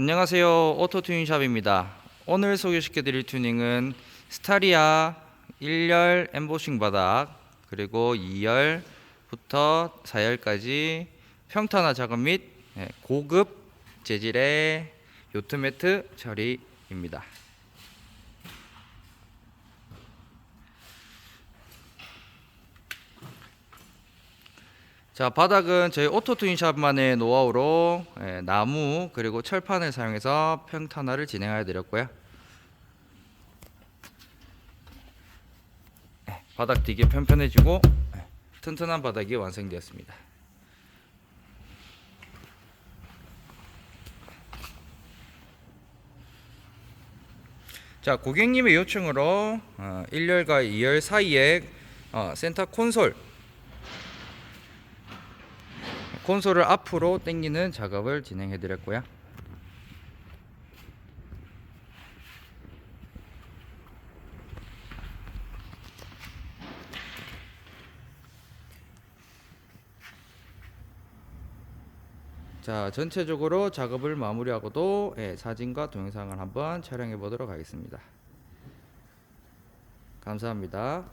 안녕하세요. 오토 튜닝샵입니다. 오늘 소개시켜 드릴 튜닝은 스타리아 1열 엠보싱 바닥 그리고 2열부터 4열까지 평탄화 작업 및 예, 고급 재질의 요트 매트 처리입니다. 자 바닥은 저희 오토투인샵만의 노하우로 예, 나무 그리고 철판을 사용해서 평탄화를 진행하여 드렸고요. 예, 바닥 되게 편편해지고 예, 튼튼한 바닥이 완성되었습니다. 자 고객님의 요청으로 어, 1열과 2열 사이에 어, 센터 콘솔 콘솔을 앞으로 당기는 작업을 진행해 드렸고요. 자, 전체적으로 작업을 마무리하고도 예, 사진과 동영상을 한번 촬영해 보도록 하겠습니다. 감사합니다.